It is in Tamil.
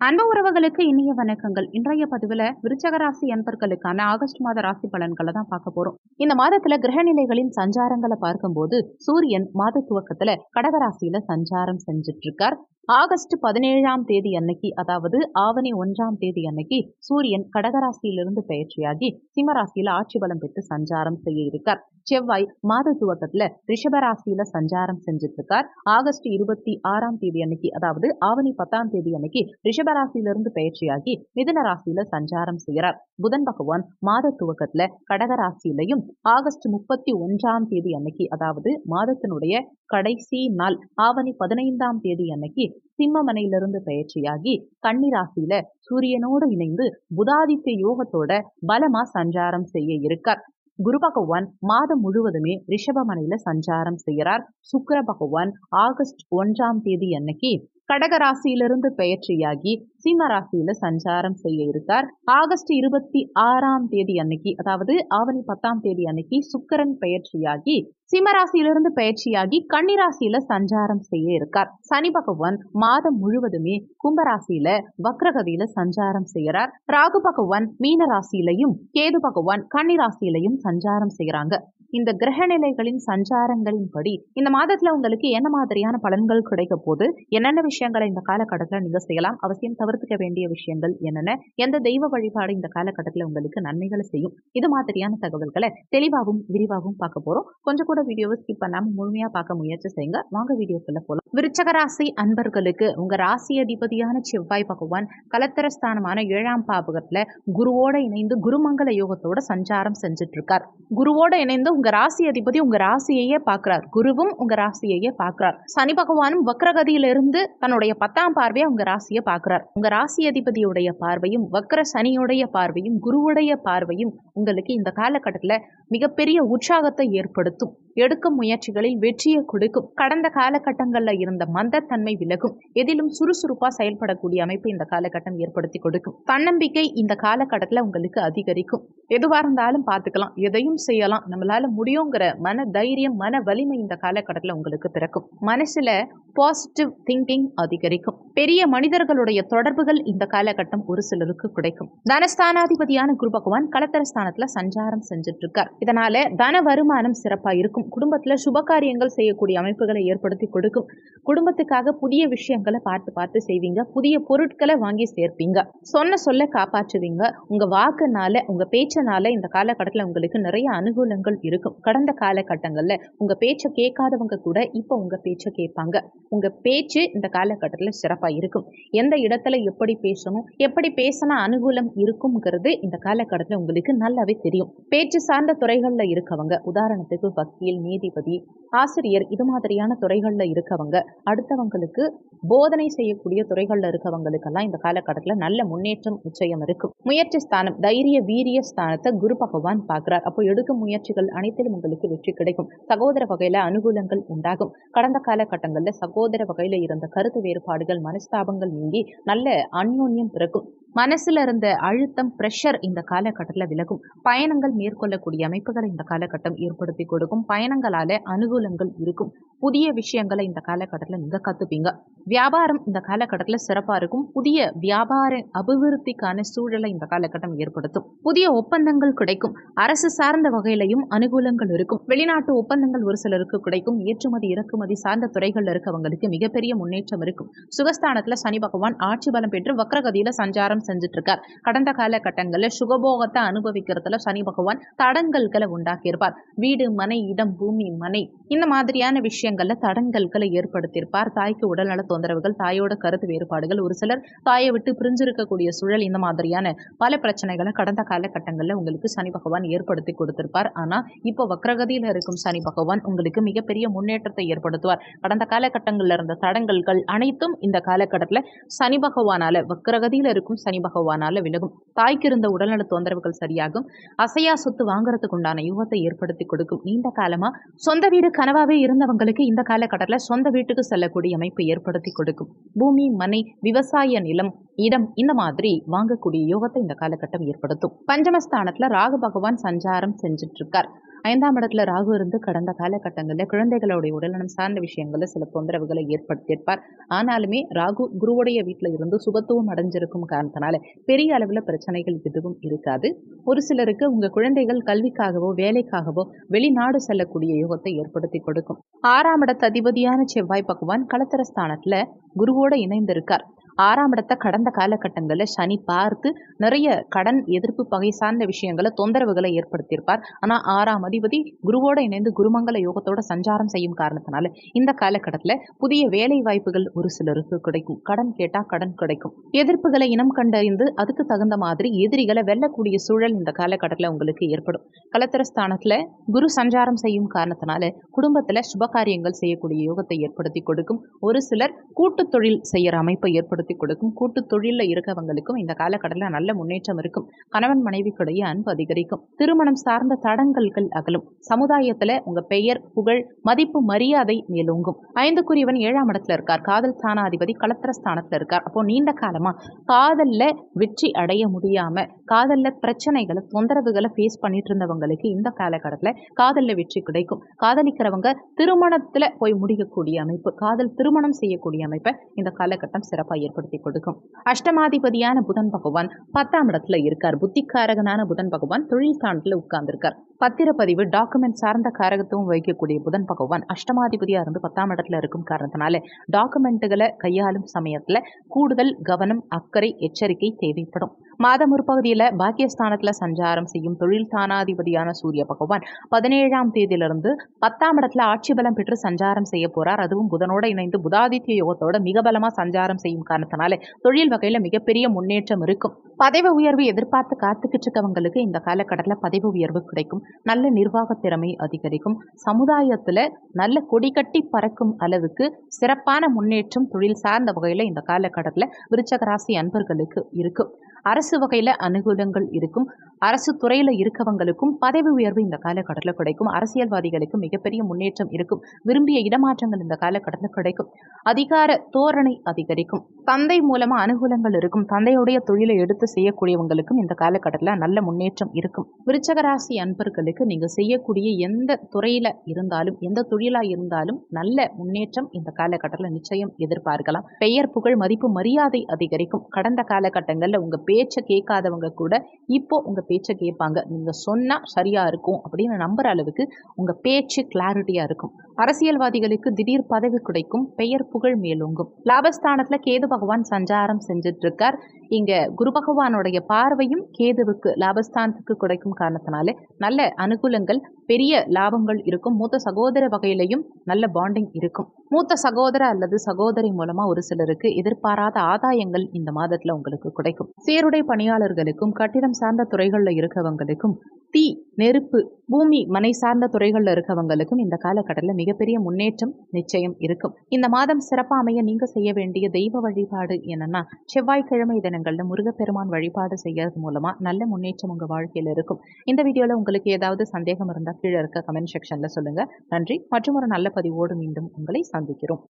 அன்பு உறவுகளுக்கு இனிய வணக்கங்கள். இன்றைய பதிவுல விருச்சக ராசி அன்பர்களுக்கான ஆகஸ்ட் மாத ராசி பலன்களை தான் பார்க்க போறோம். இந்த மாதத்துல கிரகநிலைகளின் சஞ்சாரங்களை பார்க்கும்போது சூரியன் மாத துவக்கத்துல கடகராசியில சஞ்சாரம் செஞ்சுட்டு இருக்கார் ஆகஸ்ட் பதினேழாம் தேதி அன்னைக்கு அதாவது ஆவணி ஒன்றாம் தேதி அன்னைக்கு சூரியன் கடகராசியிலிருந்து பயிற்சியாகி சிம்மராசியில ஆட்சி பலம் பெற்று சஞ்சாரம் செய்ய இருக்கார். செவ்வாய் மாத துவக்கத்துல ரிஷபராசியில சஞ்சாரம் செஞ்சுட்டு இருக்கார் ஆகஸ்ட் இருபத்தி ஆறாம் தேதி அன்னைக்கு அதாவது ஆவணி பத்தாம் தேதி அன்னைக்கு ரிஷபராசியிலிருந்து பயிற்சியாகி மிதன ராசியில சஞ்சாரம் செய்கிறார். புதன் பகவான் மாத துவக்கத்துல கடகராசியிலையும் ஆகஸ்ட் முப்பத்தி ஒன்றாம் தேதி அன்னைக்கு அதாவது மாதத்தினுடைய கடைசி நாள் ஆவணி பதினைந்தாம் தேதி அன்னைக்கு சிம்மமனையிலிருந்து பயிற்சியாகி கன்னிராசியில சூரியனோடு இணைந்து புதாதித்ய யோகத்தோட பலமா சஞ்சாரம் செய்ய இருக்கார். குரு பகவான் மாதம் முழுவதுமே ரிஷபமனையில சஞ்சாரம் செய்கிறார் சுக்கர பகவான் ஆகஸ்ட் ஒன்றாம் தேதி அன்னைக்கு கடகராசியிலிருந்து பெயர்ச்சியாகி சிம்ம ராசியில சஞ்சாரம் செய்ய இருக்கார். ஆகஸ்ட் இருபத்தி ஆறாம் தேதி அன்னைக்கு அதாவது ஆவணி பத்தாம் தேதி அன்னைக்கு சுக்கரன் பெயர்ச்சியாகி சிம்மராசியிலிருந்து பயிற்சியாகி கன்னிராசியில சஞ்சாரம் செய்ய இருக்கார். சனி பகவான் மாதம் முழுவதுமே கும்பராசியில வக்ரகதியில சஞ்சாரம் செய்யறார். ராகு பகவான் மீன ராசியிலையும் கேது பகவான் கன்னிராசியிலையும் சஞ்சாரம் செய்யறாங்க. இந்த கிரக நிலைகளின் சஞ்சாரங்களின்படி இந்த மாதத்துல உங்களுக்கு என்ன மாதிரியான பலன்கள் கிடைக்க போது என்னென்ன விஷயங்களை இந்த காலகட்டத்தில் நீங்க செய்யலாம்? அவசியம் தவிர்த்துக்க வேண்டிய விஷயங்கள் என்னென்ன? எந்த தெய்வ வழிபாடு இந்த காலகட்டத்தில் உங்களுக்கு நன்மைகளை செய்யும்? இது மாதிரியான தகவல்களை தெளிவாகவும் விரிவாகவும் பார்க்க போறோம். கொஞ்சம் கூட வீடியோவை ஸ்கிப் பண்ணாம முழுமையா பார்க்க முயற்சி செய்யுங்க. வாங்க வீடியோக்குள்ள போலாம். விருச்சக ராசி அன்பர்களுக்கு உங்க ராசி அதிபதியான செவ்வாய் பகவான் கலத்தரஸ்தானமான ஏழாம் பாபகத்துல குருவோட இணைந்து குருமங்கல யோகத்தோட சஞ்சாரம் செஞ்சுட்டு இருக்கார். குருவோட இணைந்து உங்க ராசி அதிபதி உங்க ராசியையே பார்க்கிறார். குருவும் உங்க ராசியையே பார்க்கிறார். சனி பகவானும் வக்ரகதியிலிருந்து தன்னுடைய பத்தாம் பார்வையை உங்க ராசியை பார்க்கிறார். உங்க ராசி அதிபதியுடைய பார்வையும் வக்ர சனியுடைய பார்வையும் குருவுடைய பார்வையும் உங்களுக்கு இந்த காலகட்டத்தில் மிகப்பெரிய உற்சாகத்தை ஏற்படுத்தும். எடுக்கும் முயற்சிகளில் வெற்றியை கொடுக்கும். கடந்த காலகட்டங்களில் இருந்த மந்தத்தன்மை விலகும். எதிலும் சுறுசுறுப்பாக செயல்படக்கூடிய அமைப்பு இந்த காலகட்டம் ஏற்படுத்தி கொடுக்கும். தன்னம்பிக்கை இந்த காலகட்டத்தில் உங்களுக்கு அதிகரிக்கும். எதுவாக இருந்தாலும் பார்த்துக்கலாம். எதையும் செய்யலாம். நம்மளால முடியுங்கிற மன தைரியம் மன வலிமை இந்த காலகட்டத்தில் உங்களுக்கு பிறக்கும். மனசுல பாசிட்டிவ் திங்கிங் அதிகரிக்கும். பெரிய மனிதர்களுடைய தொடர்புகள் இந்த காலகட்டம் ஒரு சிலருக்கு கிடைக்கும். தனஸ்தானாதிபதியான குரு பகவான் கலத்தரஸ்தானத்துல சஞ்சாரம் செஞ்சுட்டு இருக்கார் இதனால தன வருமானம் சிறப்பா இருக்கும் குடும்பத்துல சுப காரியங்கள் செய்யக்கூடிய அமைப்புகளை ஏற்படுத்தி கொடுக்கும். குடும்பத்துக்காக புதிய விஷயங்களை பார்த்து பார்த்து செய்வீங்க. புதிய பொருட்களை வாங்கி சேர்ப்பீங்க. சொன்ன சொல்ல காப்பாற்றுவீங்க. உங்க வாக்குனால உங்க பேச்சனால இந்த காலகட்டத்தில் உங்களுக்கு நிறைய அனுகூலங்கள் இருக்கும். கடந்த காலகட்டங்கள்ல உங்க பேச்சை கேட்காதவங்க கூட இப்போ உங்க பேச்சை கேட்பாங்க. உங்கள் பேச்சு இந்த காலகட்டத்தில் சிறப்பாக இருக்கும். எந்த இடத்துல எப்படி பேசணும் எப்படி பேசினா அனுகூலம் இருக்குங்கிறது இந்த காலகட்டத்தில் உங்களுக்கு நல்லாவே தெரியும். பேச்சு சார்ந்த துறைகளில் இருக்கவங்க உதாரணத்துக்கு வக்கீல் நீதிபதி ஆசிரியர் இது மாதிரியான துறைகளில் இருக்கவங்க அடுத்தவங்களுக்கு போதனை செய்யக்கூடிய துறைகளில் இருக்கவங்களுக்கெல்லாம் இந்த காலகட்டத்தில் நல்ல முன்னேற்றம் நிச்சயம் இருக்கும். முயற்சி ஸ்தானம் தைரிய வீரிய ஸ்தானத்தை குரு பகவான் பார்க்கிறார். அப்போ எடுக்கும் முயற்சிகள் அனைத்திலும் உங்களுக்கு வெற்றி கிடைக்கும். சகோதர வகையில் அனுகூலங்கள் உண்டாகும். கடந்த காலகட்டங்களில் சகோதர வகையில இருந்த கருத்து வேறுபாடுகள் மனஸ்தாபங்கள் நீங்கி நல்ல அந்யோன்யம் பிறக்கும். மனசுல இருந்த அழுத்தம் ப்ரெஷர் இந்த காலகட்டத்தில் விலகும். பயணங்கள் மேற்கொள்ளக்கூடிய அமைப்புகளை இந்த காலகட்டம் ஏற்படுத்தி கொடுக்கும். பயணங்களால அனுகூலங்கள் இருக்கும். புதிய விஷயங்களை இந்த காலகட்டத்தில் நீங்க கத்துப்பீங்க. வியாபாரம் இந்த காலகட்டத்தில் சிறப்பா இருக்கும். புதிய வியாபார அபிவிருத்திக்கான சூழலை இந்த காலகட்டம் ஏற்படுத்தும். புதிய ஒப்பந்தங்கள் கிடைக்கும். அரசு சார்ந்த வகையிலையும் அனுகூலங்கள் இருக்கும். வெளிநாட்டு ஒப்பந்தங்கள் ஒரு சிலருக்கு கிடைக்கும். ஏற்றுமதி இறக்குமதி சார்ந்த துறைகள்ல இருக்கவங்களுக்கு மிகப்பெரிய முன்னேற்றம் இருக்கும். சுகஸ்தானத்துல சனி பகவான் ஆட்சி பலம் பெற்று வக்ரகதியில் சஞ்சாரம் செஞ்சுட்டு இருக்கார் கடந்த காலகட்டங்களில் சுகபோகத்தை அனுபவிக்கிறதுல சனி பகவான் தடங்கல்களை உண்டாக்கியிருப்பார். வீடு மனை இடம் பூமி மனை இந்த மாதிரியான விஷயங்கள்ல தடங்கல்களை ஏற்படுத்தியிருப்பார். தாய்க்கு உடல்நல தொந்தரவுகள் தாயோட கருத்து வேறுபாடுகள் ஒரு சிலர் தாயை விட்டு பிரிஞ்சிருக்கக்கூடிய சூழல் இந்த மாதிரியான பல பிரச்சனைகளை கடந்த காலகட்டங்களில் உங்களுக்கு சனி பகவான் ஏற்படுத்தி கொடுத்திருப்பார். ஆனா இப்போ வக்ரகதியில் இருக்கும் சனி பகவான் உங்களுக்கு மிகப்பெரிய முன்னேற்றத்தை ஏற்படுத்துவார். கடந்த காலகட்டங்களில் இருந்த தடங்கல்கள் அனைத்தும் இந்த காலகட்டத்தில் சனி பகவானால வக்ரகதியில் இருக்கும் சனி பகவானால விலகும். தாய்க்கு இருந்த உடல்நல தொந்தரவுகள் சரியாகும். அசையா சொத்து வாங்குறதுக்கு உண்டான யுகத்தை ஏற்படுத்தி கொடுக்கும். நீண்ட காலமா சொந்த வீடு கனவாவே இருந்தவங்களுக்கு இந்த காலகட்டத்தில் சொந்த வீட்டுக்கு செல்லக்கூடிய அமைப்பு ஏற்படுத்தி கொடுக்கும். பூமி மனை விவசாய நிலம் இடம் இந்த மாதிரி வாங்கக்கூடிய யோகத்தை இந்த காலகட்டம் ஏற்படுத்தும். பஞ்சமஸ்தானத்துல ராகு பகவான் சஞ்சாரம் செஞ்சிட்டு இருக்கார் ஐந்தாம் இடத்துல ராகு இருந்து கடந்த காலகட்டங்களில் குழந்தைகளுடைய உடல்நலம் சார்ந்த விஷயங்களில் சில தொந்தரவுகளை ஏற்படுத்தியிருப்பார். ஆனாலுமே ராகு குருவுடைய வீட்டில் இருந்து சுபத்துவம் அடைஞ்சிருக்கும் காரணத்தினால பெரிய அளவில் பிரச்சனைகள் எதுவும் இருக்காது. ஒரு சிலருக்கு உங்கள் குழந்தைகள் கல்விக்காகவோ வேலைக்காகவோ வெளிநாடு செல்லக்கூடிய யோகத்தை ஏற்படுத்தி கொடுக்கும். ஆறாம் இடத்து அதிபதியான செவ்வாய் பகவான் களத்திர ஸ்தானத்தில் குருவோட இணைந்திருக்கார். ஆறாம் இடத்தை கடந்த காலகட்டங்களில் சனி பார்த்து நிறைய கடன் எதிர்ப்பு பகை சார்ந்த விஷயங்களை தொந்தரவுகளை ஏற்படுத்தியிருப்பார். ஆனால் ஆறாம் அதிபதி குருவோடு இணைந்து குருமங்கல யோகத்தோட சஞ்சாரம் செய்யும் காரணத்தினால இந்த காலகட்டத்தில் புதிய வேலை வாய்ப்புகள் ஒரு சிலருக்கு கிடைக்கும். கடன் கேட்டால் கடன் கிடைக்கும். எதிர்ப்புகளை இனம் கண்டறிந்து அதுக்கு தகுந்த மாதிரி எதிரிகளை வெல்லக்கூடிய சூழல் இந்த காலகட்டத்தில் உங்களுக்கு ஏற்படும். கலத்திரஸ்தானத்தில் குரு சஞ்சாரம் செய்யும் காரணத்தினால குடும்பத்தில் சுபகாரியங்கள் செய்யக்கூடிய யோகத்தை ஏற்படுத்தி கொடுக்கும். ஒரு சிலர் கூட்டு தொழில் செய்யற அமைப்பை ஏற்படுத்தி கொடுக்கும். கூட்டு தொழிலில் இருக்கவங்களுக்கும் இந்த காலகட்டத்தில் நல்ல முன்னேற்றம் இருக்கும். கணவன் மனைவிக்கிடையே அன்பு அதிகரிக்கும். திருமணம் சார்ந்த தடங்கல்கள் அகலும். சமுதாயத்தில் உங்க பெயர் புகழ் மதிப்பு மரியாதை மேலோங்கும். ஐந்துக்குரியவன் ஏழாம் இடத்துல இருக்கார். காதல் ஸ்தானாதிபதி கலத்திர ஸ்தானத்தில் இருக்கார். அப்போ நீண்ட காலமா காதல்ல வெற்றி அடைய முடியாம காதல்ல பிரச்சனைகளை தொந்தரவுகளை ஃபேஸ் பண்ணிட்டு இருந்தவங்களுக்கு இந்த காலகட்டத்தில் காதல்ல வெற்றி கிடைக்கும். காதலிக்கிறவங்க திருமணத்துல போய் முடிக்கக்கூடிய அமைப்பு காதல் திருமணம் செய்யக்கூடிய அமைப்பை இந்த காலகட்டம் சிறப்பாக ஏற்படுத்தி கொடுக்கும். அஷ்டமாதிபதியான புதன் பகவான் பத்தாம் இடத்துல இருக்கார். புத்திக்காரகனான புதன் பகவான் தொழில் ஸ்தானத்தில் உட்கார்ந்திருக்கார். பத்திரப்பதிவு டாக்குமெண்ட் சார்ந்த காரகத்துவம் வகிக்கக்கூடிய புதன் பகவான் அஷ்டமாதிபதியாக இருந்து பத்தாம் இடத்துல இருக்கும் காரணத்தினால டாக்குமெண்ட்டுகளை கையாளும் சமயத்தில் கூடுதல் கவனம் அக்கறை எச்சரிக்கை தேவைப்படும். மாத முற்பகுதியில் பாக்கியஸ்தானத்தில் சஞ்சாரம் செய்யும் தொழில் தானாதிபதியான சூரிய பகவான் பதினேழாம் தேதியிலிருந்து பத்தாம் இடத்துல ஆட்சி பலம் பெற்று சஞ்சாரம் செய்ய போறார். அதுவும் புதனோட இணைந்து புதாதித்ய யோகத்தோட மிக பலமா சஞ்சாரம் செய்யும் காரணத்தினால தொழில் வகையில் மிகப்பெரிய முன்னேற்றம் இருக்கும். பதவி உயர்வு எதிர்பார்த்து காத்துக்கிட்டு இருக்கவங்களுக்கு இந்த காலக்கட்டத்தில் பதவி உயர்வு கிடைக்கும். நல்ல நிர்வாக திறமை அதிகரிக்கும். சமுதாயத்தில் நல்ல கொடி கட்டி பறக்கும் அளவுக்கு சிறப்பான முன்னேற்றம் தொழில் சார்ந்த வகையில் இந்த காலக்கட்டத்தில் விருச்சகராசி அன்பர்களுக்கு இருக்கும் அரசு வகையில் அனுகூலங்கள் இருக்கும். அரசு துறையில் இருக்கவங்களுக்கும் பதவி உயர்வு இந்த காலகட்டத்தில் கிடைக்கும். அரசியல்வாதிகளுக்கு மிகப்பெரிய முன்னேற்றம் இருக்கும். விரும்பிய இடமாற்றங்கள் இந்த காலகட்டத்தில் கிடைக்கும். அதிகார தோரணை அதிகரிக்கும். தந்தை மூலமாக அனுகூலங்கள் இருக்கும். தந்தையுடைய தொழிலை எடுத்து செய்யக்கூடியவங்களுக்கும் இந்த காலகட்டத்தில் நல்ல முன்னேற்றம் இருக்கும். விருச்சகராசி அன்பர்களுக்கு நீங்கள் செய்யக்கூடிய எந்த துறையில் இருந்தாலும் எந்த தொழிலாக இருந்தாலும் நல்ல முன்னேற்றம் இந்த காலகட்டத்தில் நிச்சயம் எதிர்பார்க்கலாம். பெயர் புகழ் மதிப்பு மரியாதை அதிகரிக்கும். கடந்த காலகட்டங்களில் உங்கள் பேச்சை கேட்காதவங்க கூட இப்போ உங்கள் பேச்சை கேட்பாங்க. நீங்கள் சொன்னால் சரியாக இருக்கும் அப்படின்னு நம்புகிற அளவுக்கு உங்கள் பேச்சு கிளாரிட்டியாக இருக்கும். அரசியல்வாதிகளுக்கு திடீர் பதவி கிடைக்கும் பெயர் புகழ் மேலோங்கும். லாபஸ்தானத்துல கேது பகவான் சஞ்சாரம் செஞ்சுட்டு இருக்கார் இங்க குரு பகவானுடைய பார்வையும் கேதுவுக்கு லாபஸ்தானத்துக்கு கிடைக்கும் காரணத்தினால நல்ல அனுகூலங்கள் பெரிய லாபங்கள் இருக்கும். மூத்த சகோதர வகையிலையும் நல்ல பாண்டிங் இருக்கும். மூத்த சகோதர அல்லது சகோதரி மூலமா ஒரு சிலருக்கு எதிர்பாராத ஆதாயங்கள் இந்த மாதத்துல உங்களுக்கு கிடைக்கும். சீருடை பணியாளர்களுக்கும் கட்டிடம் சார்ந்த துறைகளில் இருக்கவங்களுக்கும் தீ நெருப்பு பூமி மனை சார்ந்த துறைகளில் இருக்கவங்களுக்கும் இந்த காலகட்டத்தில் மிகப்பெரிய முன்னேற்றம் நிச்சயம் இருக்கும். இந்த மாதம் சிறப்பாக அமைய நீங்கள் செய்ய வேண்டிய தெய்வ வழிபாடு என்னன்னா செவ்வாய்க்கிழமை தினங்களில் முருகப்பெருமான் வழிபாடு செய்யறது மூலமாக நல்ல முன்னேற்றம் உங்கள் வாழ்க்கையில் இருக்கும். இந்த வீடியோவில் உங்களுக்கு ஏதாவது சந்தேகம் இருந்தால் கீழே இருக்க கமெண்ட் செக்ஷனில் சொல்லுங்கள் நன்றி. மற்றும் ஒரு நல்ல பதிவோடு மீண்டும் உங்களை சந்திக்கிறோம்.